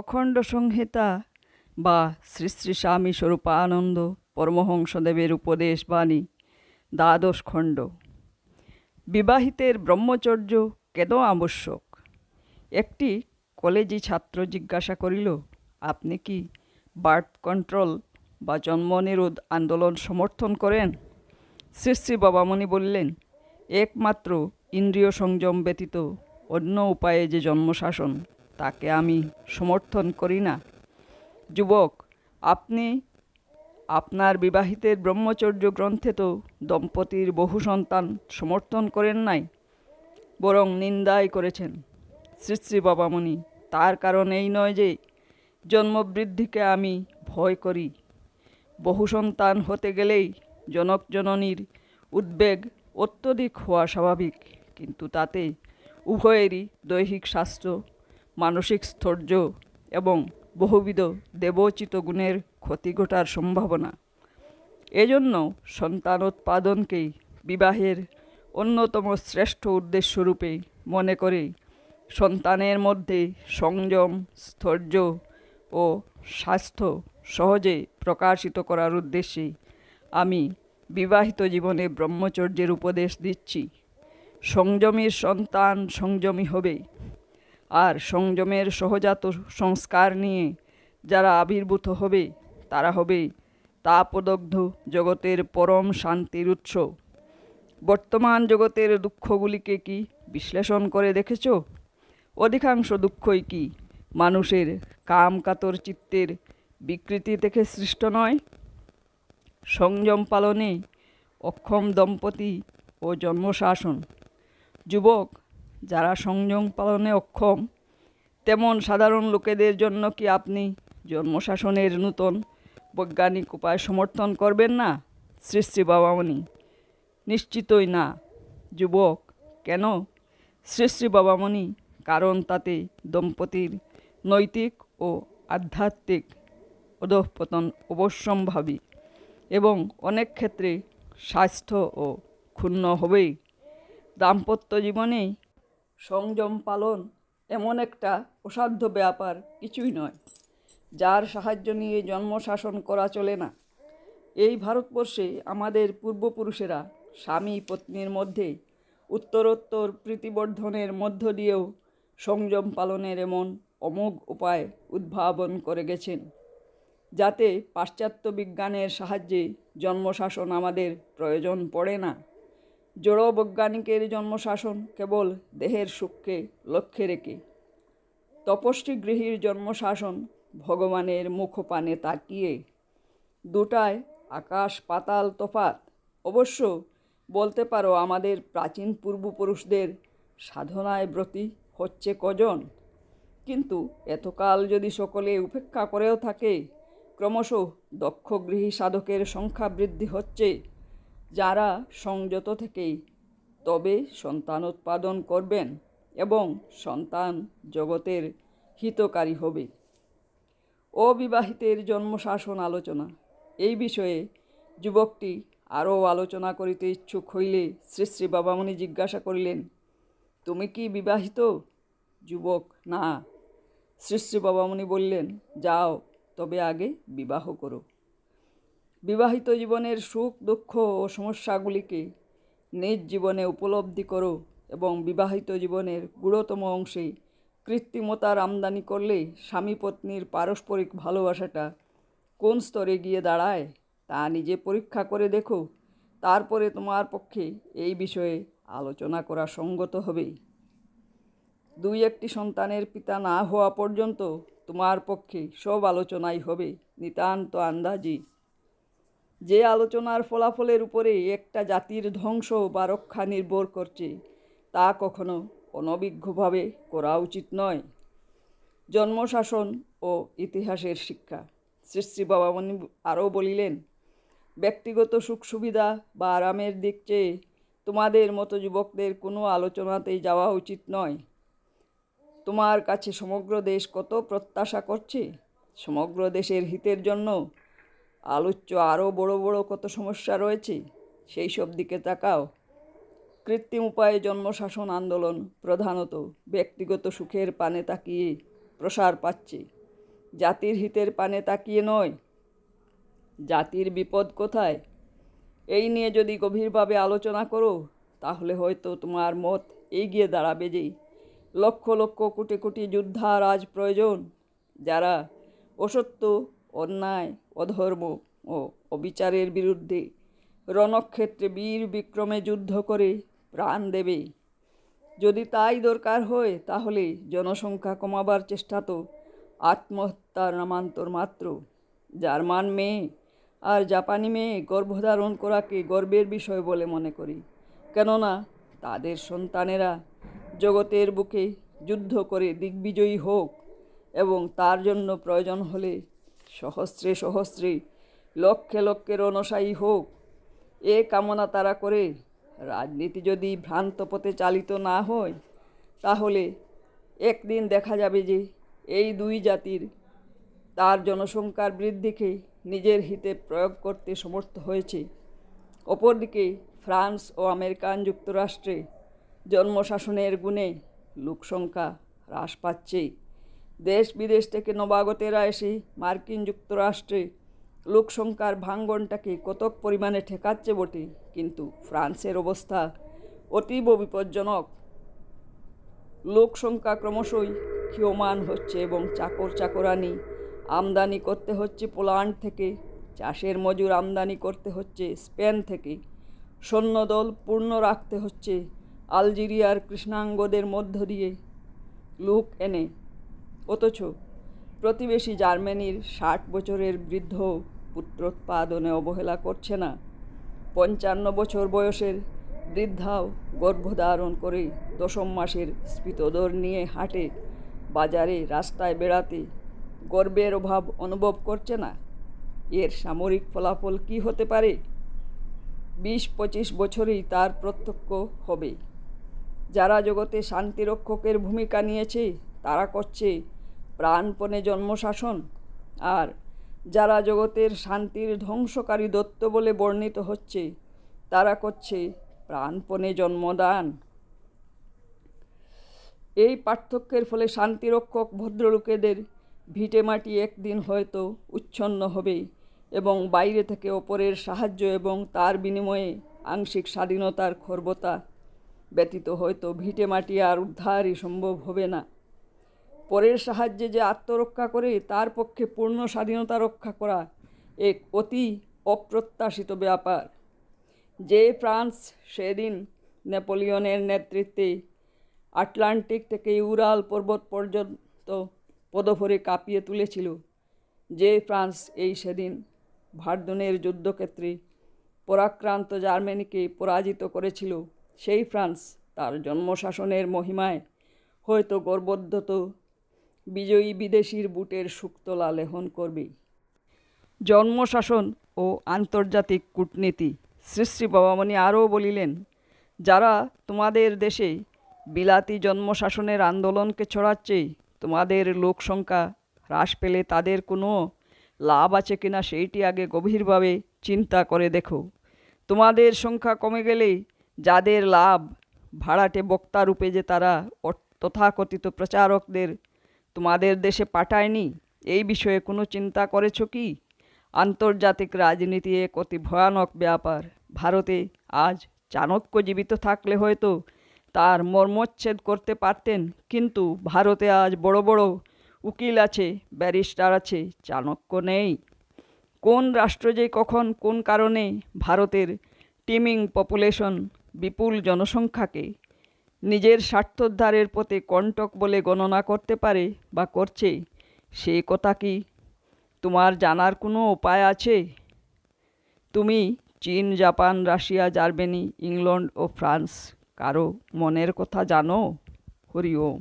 অখণ্ড সংহিতা বা শ্রী শ্রী স্বামী স্বরূপানন্দ পরমহংসদেবের উপদেশ বাণী, দ্বাদশ খণ্ড। বিবাহিতের ব্রহ্মচর্য কেন আবশ্যক? একটি কলেজি ছাত্র জিজ্ঞাসা করিল, আপনি কি বার্থ কন্ট্রোল বা জন্ম নিরোধ আন্দোলন সমর্থন করেন? শ্রী শ্রী বাবামণি বললেন, একমাত্র ইন্দ্রিয় সংযম ব্যতীত অন্য উপায়ে যে জন্মশাসন। তাকে আমি সমর্থন করি না। যুবক, আপনি আপনার বিবাহিতের ব্রহ্মচর্য গ্রন্থে তো দম্পতির বহু সন্তান সমর্থন করেন নাই, বরং নিন্দাই করেছেন। শ্রী শ্রী বাবামণি, তার কারণ এই নয় যে জন্মবৃদ্ধিকে আমি ভয় করি। বহু সন্তান হতে গেলেই জনক জননীর উদ্বেগ অত্যধিক হওয়া স্বাভাবিক, কিন্তু তাতে উভয়েরই দৈহিক স্বাস্থ্য মানসিক স্থৈর্য এবং বহুবিধ দেবোচিত গুণের ক্ষতি ঘটার সম্ভাবনা। এজন্য সন্তান উৎপাদনকেই বিবাহের অন্যতম শ্রেষ্ঠ উদ্দেশ্যরূপে মনে করে সন্তানের মধ্যে সংযম, স্থৈর্য ও স্বাস্থ্য সহজে প্রকাশিত করার উদ্দেশ্যে আমি বিবাহিত জীবনে ব্রহ্মচর্যের উপদেশ দিচ্ছি। সংযমীর সন্তান সংযমী হবে। আর সংযমের সহজাত সংস্কার নিয়ে যারা আবির্ভূত হবে, তারা হবে তাপদগ্ধ জগতের পরম শান্তির উৎস। বর্তমান জগতের দুঃখগুলিকে কি বিশ্লেষণ করে দেখেছ? অধিকাংশ দুঃখই কি মানুষের কাম কাতর চিত্তের বিকৃতি থেকে সৃষ্ট নয়? সংযম পালনে অক্ষম দম্পতি ও জন্মশাসন, যুবক যারা সংযম পালনে অক্ষম, তেমন সাধারণ লোকেদের জন্য কি আপনি জন্মশাসনের নূতন বৈজ্ঞানিক উপায় সমর্থন করবেন না? শ্রী বাবামণি। নিশ্চিতই না, যুবক। কেন? শ্রী বাবামণি, কারণ তাতে দম্পতির নৈতিক ও আধ্যাত্মিক অধঃপতন অবশ্যম্ভাবী এবং অনেক ক্ষেত্রে স্বাস্থ্য ও ক্ষুণ্ণ হবেই। দাম্পত্য জীবনে সংযম পালন এমন একটা অসাধ্য ব্যাপার কিছুই নয়। যার সাহায্য নিয়ে জন্ম শাসন করা চলে না। এই ভারতবর্ষে আমাদের পূর্বপুরুষেরা স্বামী পত্নীর মধ্যে উত্তরোত্তর প্রীতিবর্ধনের মধ্য দিয়েও সংযম পালনের এমন অমোঘ উপায় উদ্ভাবন করে গেছেন। যাতে পাশ্চাত্য বিজ্ঞানের সাহায্যে জন্মশাসন আমাদের প্রয়োজন পড়ে না। জড় বৈজ্ঞানিকের জন্মশাসন কেবল দেহের সুখকে লক্ষ্যে রেখে। তপস্বী গৃহীর জন্মশাসন ভগবানের মুখপানে তাকিয়ে। দুটায় আকাশ পাতাল তফাত অবশ্য বলতে পারো আমাদের প্রাচীন পূর্বপুরুষদের সাধনায় ব্রতী হচ্ছে কজন। কিন্তু এতকাল যদি সকলে উপেক্ষা করেও থাকে, ক্রমশ দক্ষ গৃহী সাধকের সংখ্যা বৃদ্ধি হচ্ছে। যারা সংযত থেকেই তবে সন্তান উৎপাদন করবেন এবং সন্তান জগতের হিতকারী হবে। অবিবাহিতের জন্মশাসন আলোচনা। এই বিষয়ে যুবকটি আরও আলোচনা করিতে ইচ্ছুক হইলে শ্রী শ্রী বাবামণি জিজ্ঞাসা করিলেন, তুমি কি বিবাহিত? যুবক, না। শ্রী শ্রী বাবামণি বললেন, যাও, তবে আগে বিবাহ করো। বিবাহিত জীবনের সুখ, দুঃখ ও সমস্যাগুলিকে নিজ জীবনে উপলব্ধি করো এবং বিবাহিত জীবনের গুরুতম অংশে কৃত্রিমতার আমদানি করলে স্বামী পত্নীর পারস্পরিক ভালোবাসাটা কোন স্তরে গিয়ে দাঁড়ায় তা নিজে পরীক্ষা করে দেখো। তারপরে তোমার পক্ষে এই বিষয়ে আলোচনা করা সঙ্গত হবে। দুই একটি সন্তানের পিতা না হওয়া পর্যন্ত তোমার পক্ষে সব আলোচনাই হবে। নিতান্ত আন্দাজি। যে আলোচনার ফলাফলের উপরে একটা জাতির ধ্বংস বা রক্ষা নির্ভর করছে, তা কখনো অনভিজ্ঞভাবে করা উচিত নয়। জন্মশাসন ও ইতিহাসের শিক্ষা। শ্রী শ্রী বাবামণি আরও বলিলেন, ব্যক্তিগত সুখ সুবিধা বা আরামের দিক চেয়ে তোমাদের মতো যুবকদের কোনো আলোচনাতেই যাওয়া উচিত নয়। তোমার কাছে সমগ্র দেশ কত প্রত্যাশা করছে? সমগ্র দেশের হিতের জন্য আলোচ্য আরও বড় বড় কত সমস্যা রয়েছে, সেই সব দিকে তাকাও। কৃত্রিম উপায়ে জন্মশাসন আন্দোলন প্রধানত ব্যক্তিগত সুখের পানে তাকিয়ে প্রসার পাচ্ছে। জাতির হিতের পানে তাকিয়ে নয়, জাতির বিপদ কোথায়? এই নিয়ে যদি গভীরভাবে আলোচনা করো, তাহলে হয়তো তোমার মত এগিয়ে দাঁড়াবে যেই। লক্ষ লক্ষ কোটি কোটি যোদ্ধার আজ প্রয়োজন, যারা অসত্য অন্যায়, অধর্ম ও অবিচারের বিরুদ্ধে রণক্ষেত্রে বীর বিক্রমে যুদ্ধ করে প্রাণ দেবে। যদি তাই দরকার হয়, তাহলে জনসংখ্যা কমাবার চেষ্টা তো আত্মহত্যার নামান্তর মাত্র। জার্মান মেয়ে আর জাপানি মেয়ে গর্ভধারণ করাকে গর্বের বিষয় বলে মনে করি। কেননা, তাদের সন্তানেরা জগতের বুকে যুদ্ধ করে দিগ্বিজয়ী হোক এবং তার জন্য প্রয়োজন হলে সহস্রে সহস্রে, লক্ষে লক্ষের অনুসায়ী হোক। এ কামনা তারা করে রাজনীতি যদি ভ্রান্ত পথে চালিত না হয়, তাহলে একদিন দেখা যাবে যে এই দুই জাতির তার জনসংখ্যার বৃদ্ধিকে নিজের হিতে প্রয়োগ করতে সমর্থ হয়েছে। অপরদিকে ফ্রান্স ও আমেরিকান যুক্তরাষ্ট্রে জন্মশাসনের গুণে লোকসংখ্যা হ্রাস পাচ্ছে। দেশ বিদেশ থেকে নবাগতেরা এসে মার্কিন যুক্তরাষ্ট্রে লোকসংখ্যার ভাঙ্গনটাকে কতক পরিমাণে ঠেকাচ্ছে বটে, কিন্তু ফ্রান্সের অবস্থা অতীব বিপজ্জনক। লোক সংখ্যা ক্রমশই ক্ষীয়মান হচ্ছে এবং চাকর চাকরানি আমদানি করতে হচ্ছে পোল্যান্ড থেকে, চাষের মজুর আমদানি করতে হচ্ছে স্পেন থেকে, সৈন্যদল পূর্ণ রাখতে হচ্ছে আলজেরিয়ার কৃষ্ণাঙ্গদের মধ্য দিয়ে। লোক এনে অথচ প্রতিবেশী জার্মানির ষাট বছরের বৃদ্ধ পুত্রোৎপাদনে অবহেলা করছে না। পঞ্চান্ন বছর বয়সের বৃদ্ধাও গর্ভধারণ করে দশম মাসের স্ফীতদর নিয়ে হাঁটে, বাজারে, রাস্তায় বেড়াতে গর্বের অভাব অনুভব করছে না। এর সামরিক ফলাফল কি হতে পারে? বিশ পঁচিশ বছরেই তার প্রত্যক্ষ হবে। যারা জগতে শান্তিরক্ষকের ভূমিকা নিয়েছে, তারা করছে প্রাণপণে জন্মশাসন, আর যারা জগতের শান্তির ধ্বংসকারী দত্ত বলে বর্ণিত হচ্ছে, তারা করছে প্রাণপণে জন্মদান। এই পার্থক্যের ফলে শান্তিরক্ষক ভদ্রলোকেদের ভিটেমাটি একদিন হয়তো উচ্ছন্ন হবে এবং বাইরে থেকে ওপরের সাহায্য এবং তার বিনিময়ে আংশিক স্বাধীনতার খর্বতা ব্যতীত হয়তো ভিটেমাটি আর উদ্ধারই সম্ভব হবে না। পরের সাহায্যে যে আত্মরক্ষা করে, তার পক্ষে পূর্ণ স্বাধীনতা রক্ষা করা এক অতি অপ্রত্যাশিত ব্যাপার। যে ফ্রান্স সেদিন নেপোলিয়নের নেতৃত্বে আটলান্টিক থেকে ইউরাল পর্বত পর্যন্ত পদভরে কাঁপিয়ে তুলেছিল, যে ফ্রান্স এই সেদিন ভার্দনের যুদ্ধক্ষেত্রে পরাক্রান্ত জার্মানিকে পরাজিত করেছিল, সেই ফ্রান্স তার জন্মশাসনের মহিমায় হয়তো গর্বোদ্ধত বিজয়ী বিদেশির বুটের সুক্তলা লেহন করবে জন্মশাসন ও আন্তর্জাতিক কূটনীতি শ্রী শ্রী বাবামণি আরও বলিলেন, যারা তোমাদের দেশে বিলাতি জন্মশাসনের আন্দোলনকে ছড়াচ্ছে, তোমাদের লোক সংখ্যা হ্রাস পেলে তাদের কোনো লাভ আছে কিনা সেইটি আগে গভীরভাবে চিন্তা করে দেখো। তোমাদের সংখ্যা কমে গেলে যাদের লাভ ভাড়াটে বক্তা রূপে যে তারা তথাকথিত প্রচারকদের তোমাদের দেশে পাঠায়নি? এই বিষয়ে কোনো চিন্তা করেছ কি? আন্তর্জাতিক রাজনীতি এক অতি ভয়ানক ব্যাপার। ভারতে আজ চাণক্য জীবিত থাকলে হয়তো তার মর্মচ্ছেদ করতে পারতেন, কিন্তু ভারতে আজ বড় বড় উকিল আছে, ব্যারিস্টার আছে, চাণক্য নেই। কোন রাষ্ট্র যে কখন, কোন কারণে ভারতের টিমিং পপুলেশন বিপুল জনসংখ্যাকে নিজের স্বার্থোদ্ধারের পথে কণ্টক বলে গণনা করতে পারে বা করছে, সে কথা কি তোমার জানার কোনো উপায় আছে? তুমি চীন, জাপান, রাশিয়া, জার্মানি ইংল্যান্ড ও ফ্রান্স কারও মনের কথা জানো? হরি ওম